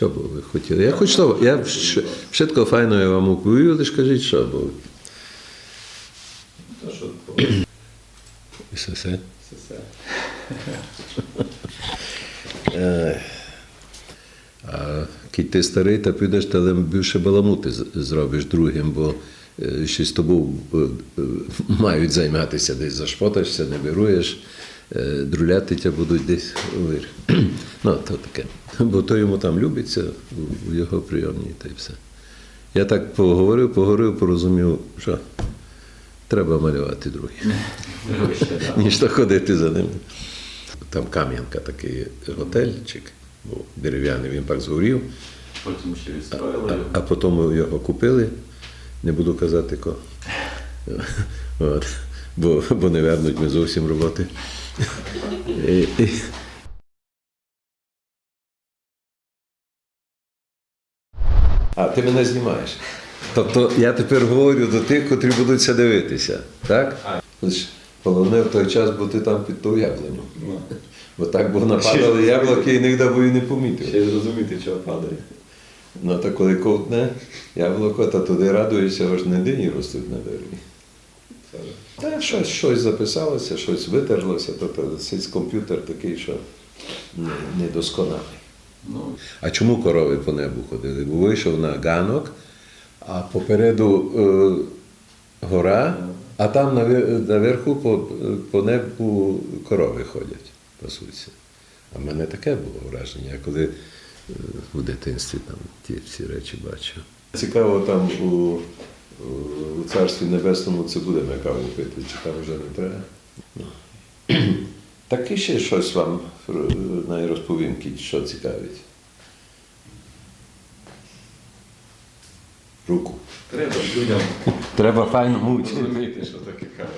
Що би ви хотіли? Я хоч слово, я wszystko файно я вам оповів, лише кажіть, що що І все. А кіть ти старий, та підеш, та більше баламути зробиш другим, бо е, з тобою е, е, мають займатися десь зашпотаєшся, не вируєш, е, друляти тебе будуть десь вир. Ну, то таке. Бо то йому там любиться у- його прийомній та й все. Я так поговорив, поговорив, порозумів, що треба малювати другі, ніж то ходити за ними. Там Кам'янка такий готельчик, був дерев'яний, він так згорів. Потім ще відстроїли А, а потім його купили, не буду казати кого. От. Бо, бо не вернуть ми зовсім роботи. І, і... А, ти мене знімаєш. Тобто я тепер говорю до тих, котрі будуть це дивитися. Так? Лиш головне в той час бути там під ту яблуню. Ну, Бо так бо нападали яблуки і ніхто б і не помітив. Ще зрозуміти, чого падає. Ну, то коли ковтне яблуко, то туди радуєшся, аж не дині ростуть на дереві. Та щось, щось записалося, щось витерлося, то, то цей комп'ютер такий, що не, недосконалий. Ну, А чому корови по небу ходили? Бо вийшов на ганок, а попереду е, гора, а там наверху по, по небу корови ходять, пасуться. А в мене таке було враження, коли е, у дитинстві там ті всі речі бачив. Цікаво, там у, у Царстві Небесному це буде на каву пити, чи там вже не треба. Так і ще щось вам розповім, що цікавить. Руку. треба людям Треба файно мути. Розумієте, що таке кава.